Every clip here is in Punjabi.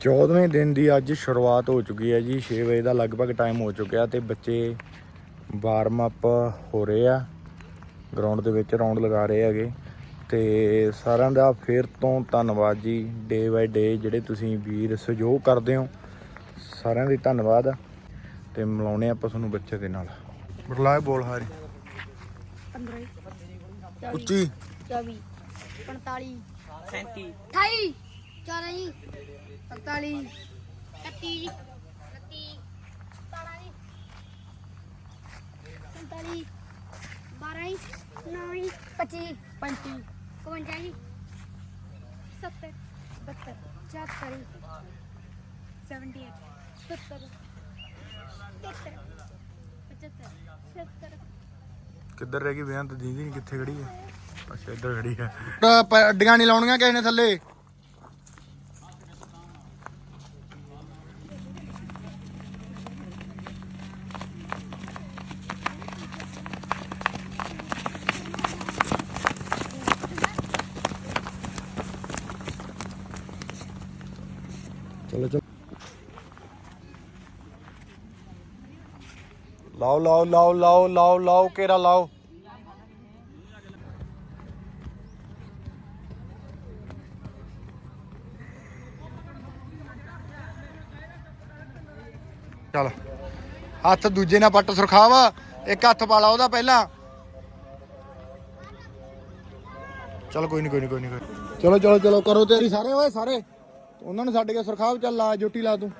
14ਵੇਂ ਦਿਨ ਦੀ ਅੱਜ ਸ਼ੁਰੂਆਤ ਹੋ ਚੁੱਕੀ ਹੈ ਜੀ। 6 ਵਜੇ ਦਾ ਲਗਭਗ ਟਾਈਮ ਹੋ ਚੁੱਕਿਆ ਤੇ ਬੱਚੇ ਵਾਰਮ ਅਪ ਹੋ ਰਹੇ ਆ। ਗਰਾਊਂਡ ਦੇ ਵਿੱਚ ਰਾਉਂਡ ਲਗਾ ਰਹੇ ਹੈਗੇ। ਤੇ ਸਾਰਿਆਂ ਦਾ ਫੇਰ ਤੋਂ ਧੰਨਵਾਦ ਜੀ। ਡੇ ਬਾਈ ਡੇ ਜਿਹੜੇ ਤੁਸੀਂ ਵੀਰ ਸਹਿਯੋਗ ਕਰਦੇ ਹੋ ਸਾਰਿਆਂ ਦੀ ਧੰਨਵਾਦ। ਤੇ ਮਿਲਾਉਣੇ ਆਪਾਂ ਤੁਹਾਨੂੰ ਬੱਚੇ ਦੇ ਨਾਲ। ਬਰਲਾਏ ਬੋਲ ਹਾਰੀ। 15 ਉੱਚੀ। 24 45 37 28 40 45 31 31 47 47 12 9 25 35 55 70 72 74 78 77 77 75 76 ਕਿੱਧਰ ਰਹਿ ਗਈ ਬੇਅੰਤ? ਦੀਦੀ ਨਹੀਂ ਕਿੱਥੇ ਖੜੀ ਹੈ? ਅੱਛਾ ਇੱਧਰ ਖੜੀ ਹੈ। ਅੱਡੀਆਂ ਨਹੀਂ ਲਾਉਣੀਆਂ ਕਿਸੇ ਨੇ ਥੱਲੇ। ਚਲੋ ਚਲੋ। ਲਾਓ ਲਾਓ ਲਾਓ ਲਾਓ ਲਾਓ ਲਾਓ, ਕੇਰਾ ਲਾਓ। ਚਲ। ਹੱਥ ਦੂਜੇ ਨਾਲ ਪੱਟ ਸੁਰਖਾਵਾ, ਇੱਕ ਹੱਥ ਪਾ ਉਹਦਾ ਪਹਿਲਾਂ। ਚਲ, ਕੋਈ ਨਹੀਂ ਕੋਈ ਨਹੀਂ ਕੋਈ ਨਹੀਂ ਚਲੋ ਚਲੋ ਚਲੋ, ਕਰੋ ਤੇਰੀ ਸਾਰੇ, ਓਏ, ਸਾਰੇ। ਉਹਨਾਂ ਨੂੰ ਛੱਡ ਕੇ ਸੁਰਖਾਵ ਚੱਲ ਲਾ, ਜੋਟੀ ਲਾ ਤੂੰ।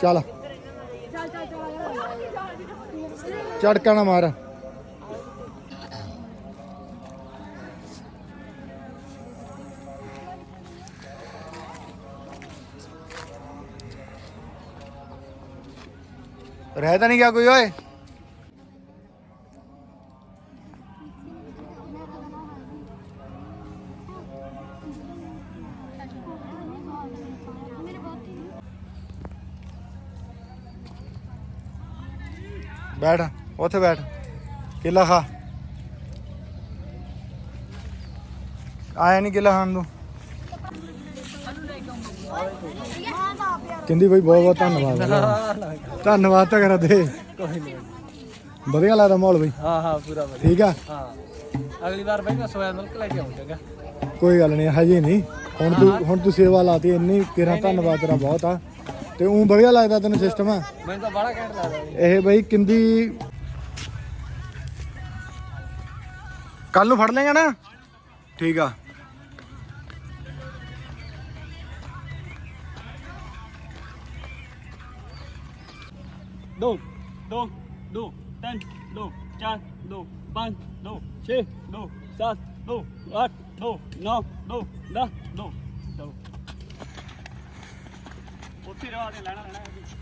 ਚੱਲ। ਝੜਕਾ ਨਾ ਮਾਰ। ਰਹਿ ਤਾਂ ਨਹੀਂ ਗਿਆ ਕੋਈ, ਓਏ। ਬੈਠ ਉੱਥੇ ਬੈਠ। ਕੇਲਾ ਖਾ। ਆਇਆ ਨਹੀਂ ਕੇਲਾ ਖਾਣ ਨੂੰ। ਕਹਿੰਦੀ ਬਈ ਬਹੁਤ ਬਹੁਤ ਧੰਨਵਾਦ ਧੰਨਵਾਦ ਤਾਂ ਕਰਾ ਦੇ। ਕੋਈ ਨਹੀਂ ਵਧੀਆ ਲੱਗਦਾ ਮਾਹੌਲ ਬਈ। ਹਾਂ ਹਾਂ ਪੂਰਾ ਵਧੀਆ। ਠੀਕ ਆ? ਹਾਂ। ਅਗਲੀ ਵਾਰ ਬਈ ਮੈਂ ਸੋਇਆ ਮਿਲਕ ਲੈ ਕੇ ਆਉਂਗਾ ਕੋਈ ਗੱਲ ਨਹੀਂ ਹਜੇ ਨਹੀਂ ਹੁਣ ਤੂੰ ਹੁਣ ਤੂੰ ਸੇਵਾ ਲਾਤੀ ਇੰਨੀ ਤੇਰਾ ਧੰਨਵਾਦ ਤੇਰਾ ਬਹੁਤ ਆ। ਤੇ ਉਹ ਵਧੀਆ ਲੱਗਦਾ ਤੈਨੂੰ ਸਿਸਟਮ ਆ ਮੈਨੂੰ ਤਾਂ ਬੜਾ ਘੈਂਟ ਲੱਗਦਾ ਇਹ ਬਈ ਕਿੰਦੀ ਕੱਲ ਨੂੰ ਫੜ ਲੇਗਾ ਨਾ? ਠੀਕ ਆ। ਦੋ ਦੋ ਦੋ ਤਿੰਨ ਦੋ ਚਾਰ ਦੋ ਪੰਜ ਦੋ ਛੇ ਦੋ ਸੱਤ ਦੋ ਅੱਠ ਦੋ ਨੌ ਦੋ ਦਸ ਦੋ। ਚਲੋ। ਉੱਥੇ ਰਵਾ ਦੇ ਲੈਣਾ ਲੈਣਾ ਹੈ ਜੀ।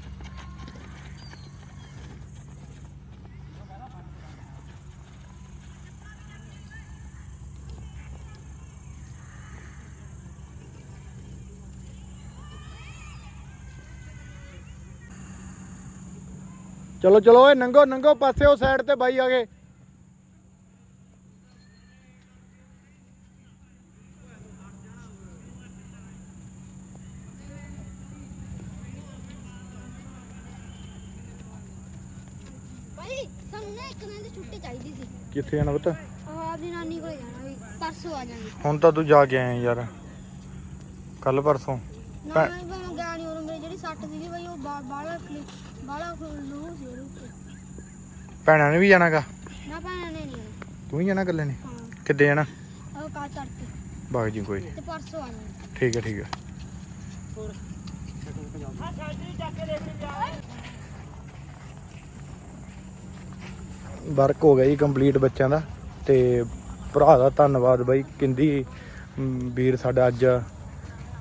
ਚਲੋ ਚਲੋ, ਓਏ, ਨੰਗੋ ਨੰਗੋ, ਪਾਸੇ ਉਹ ਸਾਈਡ ਤੇ ਬਾਈ ਆ ਗਏ ਭਾਈ ਸਾਨੂੰ ਨਾ ਇੱਕ ਦਿਨ ਦੀ ਛੁੱਟੀ ਚਾਹੀਦੀ ਸੀ। ਕਿੱਥੇ ਜਾਣਾ ਪੁੱਤ? ਆਹ ਆਪਣੀ ਨਾਨੀ ਕੋਲ ਜਾਣਾ ਵੀ ਪਰਸੋਂ ਆ ਜਾਾਂਗੇ ਹੁਣ ਤਾਂ ਤੂੰ ਜਾ ਕੇ ਆਇਆ ਯਾਰ। ਕੱਲ ਪਰਸੋਂ। ਨਾ ਭੈ- ਮੈਂ ਮੈਂ ਗਿਆ ਨਹੀਂ ਉਹ ਮੇਰੀ ਜਿਹੜੀ ਸੱਟ ਸੀਗੀ ਭਾਈ ਉਹ ਬਾ- ਬਾਹਲਾ ਬਾਹਲਾ ਲੂ ਸੀ ਉਹਦੇ ਉੱਤੇ। ਭੈਣਾਂ ਨੇ ਵੀ ਜਾਣਾਗਾ? ਨਾ ਭੈਣਾਂ ਨੇ ਨਹੀਂ ਆਉਣਾ। ਤੂੰ ਹੀ ਜਾਣਾ ਇਕੱਲੇ ਨੇ? ਹਾਂ। ਕਿੱਦੇ ਜਾਣਾ? ਉਹ ਕੱਲ ਤੜਕੇ ਬਾਗ ਜੀ ਕੋਈ ਨੀ। ਤੇ ਪਰਸੋਂ ਆ ਜਾਾਂਗੇ ਠੀਕ ਹੈ ਠੀਕ ਹੈ। ਵਰਕ ਹੋ ਗਿਆ ਜੀ ਕੰਪਲੀਟ ਬੱਚਿਆਂ ਦਾ ਤੇ ਭਰਾ ਦਾ ਧੰਨਵਾਦ ਬਾਈ। ਕਿੰਦੀ ਵੀਰ ਸਾਡਾ ਅੱਜ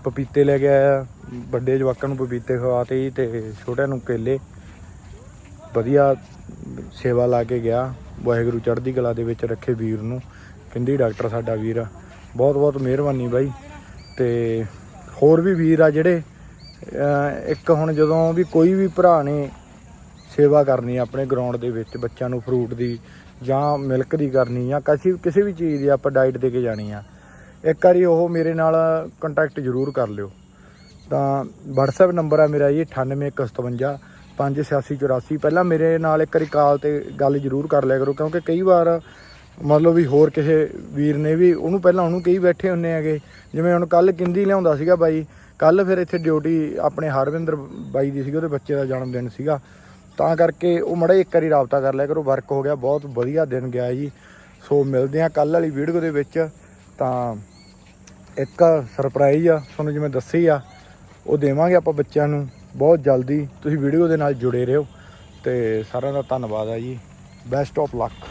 ਪਪੀਤੇ ਲੈ ਕੇ ਆਇਆ। ਵੱਡੇ ਜਵਾਕਾਂ ਨੂੰ ਪਪੀਤੇ ਖਵਾਤੇ ਜੀ ਤੇ ਛੋਟਿਆਂ ਨੂੰ ਕੇਲੇ। ਵਧੀਆ ਸੇਵਾ ਲਾ ਕੇ ਗਿਆ। ਵਾਹਿਗੁਰੂ ਚੜ੍ਹਦੀ ਕਲਾ ਦੇ ਵਿੱਚ ਰੱਖੇ ਵੀਰ ਨੂੰ। ਕਿੰਦੀ ਡਾਕਟਰ ਸਾਡਾ ਵੀਰ ਆ। ਬਹੁਤ ਬਹੁਤ ਮਿਹਰਬਾਨੀ ਬਾਈ। ਤੇ ਹੋਰ ਵੀ ਵੀਰ ਆ ਜਿਹੜੇ ਇੱਕ ਹੁਣ ਜਦੋਂ ਵੀ ਕੋਈ ਵੀ ਭਰਾ ਨੇ ਸੇਵਾ ਕਰਨੀ ਆਪਣੇ ਗਰਾਊਂਡ ਦੇ ਵਿੱਚ ਬੱਚਿਆਂ ਨੂੰ ਫਰੂਟ ਦੀ ਜਾਂ ਮਿਲਕ ਦੀ ਕਰਨੀ ਜਾਂ ਕਿਸੇ ਕਿਸੇ ਵੀ ਚੀਜ਼ ਦੀ ਆਪਾਂ ਡਾਈਟ ਦੇ ਕੇ ਜਾਣੀ ਆ। ਇੱਕ ਵਾਰੀ ਉਹ ਮੇਰੇ ਨਾਲ ਕੰਟੈਕਟ ਜ਼ਰੂਰ ਕਰ ਲਿਓ। ਤਾਂ WhatsApp ਨੰਬਰ ਆ ਮੇਰਾ ਜੀ 9815 58684 ਪਹਿਲਾਂ ਮੇਰੇ ਨਾਲ ਇੱਕ ਵਾਰੀ ਕਾਲ ਤੇ ਗੱਲ ਜ਼ਰੂਰ ਕਰ ਲਿਆ ਕਰੋ, ਕਿਉਂਕਿ ਕਈ ਵਾਰ ਮਤਲਬ ਵੀ ਹੋਰ ਕਿਸੇ ਵੀਰ ਨੇ ਵੀ, ਉਹਨੂੰ ਪਹਿਲਾਂ ਉਹਨੂੰ ਕਈ ਬੈਠੇ ਹੁੰਨੇ ਹੈਗੇ। ਜਿਵੇਂ ਹੁਣ ਕੱਲ ਕਿੰਦੀ ਲਿਆਉਂਦਾ ਸੀਗਾ ਬਾਈ ਕੱਲ ਫਿਰ ਇੱਥੇ ਡਿਊਟੀ ਆਪਣੇ ਹਰਵਿੰਦਰ ਬਾਈ ਦੀ ਸੀਗੀ, ਉਹਦੇ ਬੱਚੇ ਦਾ ਜਨਮ ਦਿਨ ਸੀਗਾ। ਤਾਂ ਕਰਕੇ ਉਹ ਮੜਾ ਇੱਕ ਵਾਰੀ ਰਾਬਤਾ ਕਰ ਲਿਆ ਕਰੋ ਵਰਕ ਹੋ ਗਿਆ, ਬਹੁਤ ਵਧੀਆ ਦਿਨ ਗਿਆ ਜੀ। ਸੋ ਮਿਲਦੇ ਆ ਕੱਲ ਵਾਲੀ ਵੀਡੀਓ ਦੇ ਵਿੱਚ। ਤਾਂ ਇੱਕ ਸਰਪ੍ਰਾਈਜ਼ ਆ, ਤੁਹਾਨੂੰ ਜਿਵੇਂ ਦੱਸੀ ਆ, ਉਹ ਦੇਵਾਂਗੇ ਆਪਾਂ ਬੱਚਿਆਂ ਨੂੰ ਬਹੁਤ ਜਲਦੀ। ਤੁਸੀਂ ਵੀਡੀਓ ਦੇ ਨਾਲ ਜੁੜੇ ਰਹੋ। ਤੇ ਸਾਰਿਆਂ ਦਾ ਧੰਨਵਾਦ ਆ ਜੀ। Best of luck